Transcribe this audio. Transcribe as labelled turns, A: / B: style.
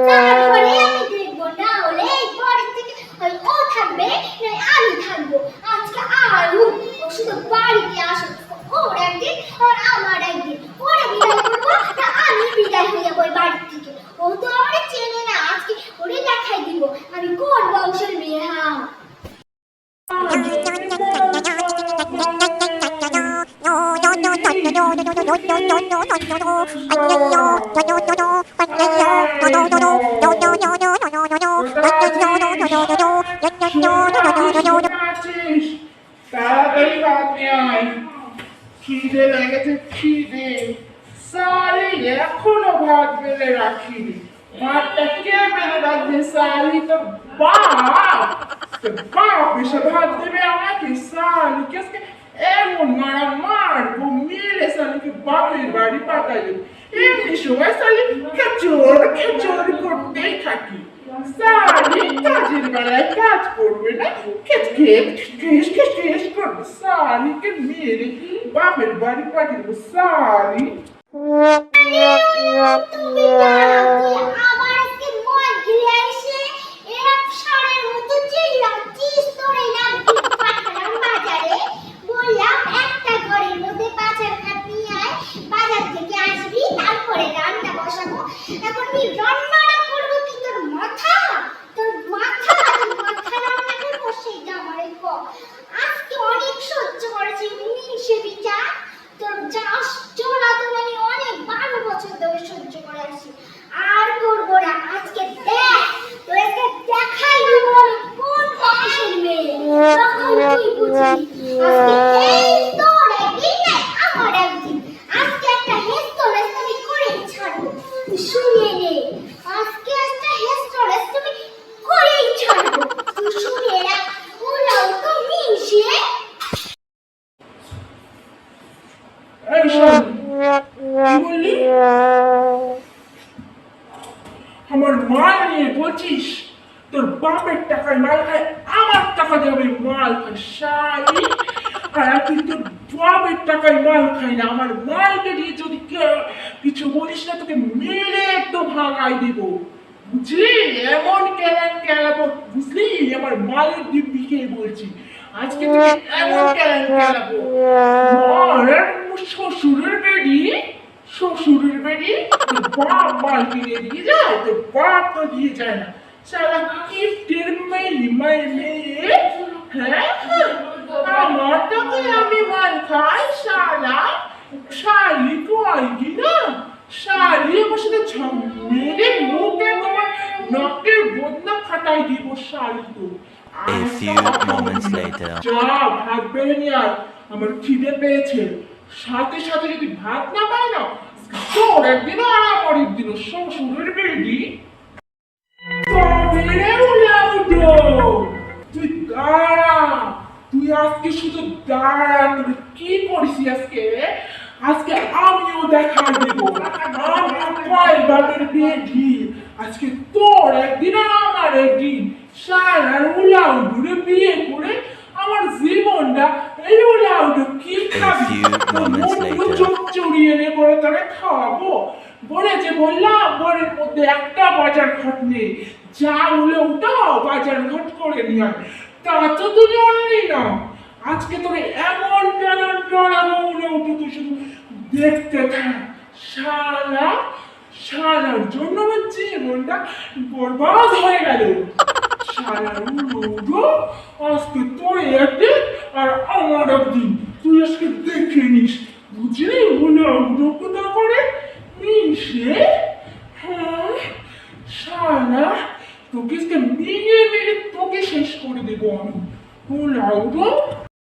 A: তারপরে আমি দেখব থাকবে আমি থাকব।
B: তাড়াতাড়ি ভাত নিয়ে আয় খিদে লেগেছে খিদে সারি এখনও ভাত বেড়ে রাখিনি ভাতটা কে বেড়ে রাখবে সারি তো বাপ তো বাপ এসে ভাত দেবে আমাকে সারি কেসকে এমন মারা মারবো সালিকে বাপের বাড়ি দেবো এমনি সময় সালি খেচর খেচর করতেই থাকি। সারি কাজের বেলায় কাজ করবে না? খেচ খেচ খেস খেস খেস করবে। সারিকে মেরে বাপের বাড়ি পাঠিয়ে দেবো। সারি
A: তুমি আবার আজকে মন গিলে এসে এরকম সারের মতো চিল্লাচ্ছিস তোর এই নাম কি পাঠালাম বাজারে বললাম একটা ঘরের মধ্যে বাজার ঘাট নিয়ে আয় বাজার থেকে আসবি তারপরে রান্না বসাবো এখন আমি রান্নাটা করব কি তোর মাথা তোর মাথা তোর মাথা রান্না করব সেইটা আমার আজকে অনেক সহ্য করেছি মিশে বিচার তোর চাষ চলা তোর আমি অনেক বারো বছর ধরে সহ্য করে আসছি আর করব না আজকে দেখ তোর একটা দেখাই দিব আমি কোন বংশের মেয়ে তখন তুই বুঝবি আজকে এই তোর একদিন না আমার একদিন আজকে একটা হেস্তরেস আমি করেই ছাড়বো তুই শুনে নে আজকে একটা হেস্তরেস তুমি করেই ছাড়বো তুই শুনে রাখ ওরাও তো মিশিয়ে
B: এই শোন কি বললি আমার মাল নিয়ে বলছিস তোর বাপের টাকায় মাল খায়। টাকা দিয়ে আমি মাল খাই, শালি। আর তুই তোর বাপের টাকায় মাল খাই না। আমার মালকে দিয়ে যদি কিছু বলিস না, তোকে মেরে একদম ভাঙাই দিব। বুঝলি? এমন কেলেন কেলাবো বুঝলি? আমার মালের দিব্যি খেয়ে বলছি? আজকে তোকে এমন কেলেন কেলাবো শ্বশুরের বেডি শ্বশুরের বেডি বাপ মাল কিনে দিয়ে যায়, তোর বাপ তো দিয়ে যায় না। সারা গিফটের মেয়ে মেয়ে আমার টাকায় আমি মাল খাই শালা শালি কয় না শালি আমার সাথে মেরে মুখে তোমার নাকের বদনা ফাটাই দিব শালি তো
C: A few moments later.
B: যা ভাত বেড়ে নিয়ে আয় আমার খিদে পেয়েছে সাথে সাথে যদি ভাত না পাই না তোর একদিন আর আমার একদিন শ্বশুরের বেডি আজকে শুধু দাঁড়া তুই কি করিস আজকে? আজকে আমিও দেখা দেব। বাপের বেডি আজকে তোর একদিন আমার একদিন সারার উলাউডুরে বিয়ে করে আমার জীবনটা এই উলাউডু কি খাবি. চোখ চড়িয়ে নিয়ে পরে তাকে খাওয়াবো বলেছে বললাম ঘরের মধ্যে একটা বাজার ঘাট নেই। যা উলে উঠাও বাজার ঘাট করে নিয়ে। তা তো তুই জানলি না। আজকে তোর এমন টলাবো উলে উঠে তুই শুধু দেখতে থাক। শালা, শালার জন্য আমার জীবনটা বরবাদ হয়ে গেল। শালা উলো আজকে তোর একদিন আর আমার একদিন। তুই আজকে দেখে নিস, বুঝলি? উলো উলো কোথা করে মিশে হ্যাঁ শালা, তোকে আজকে মেরে মেরে তোকে শেষ করে দেবো আমি। উলাউড়ো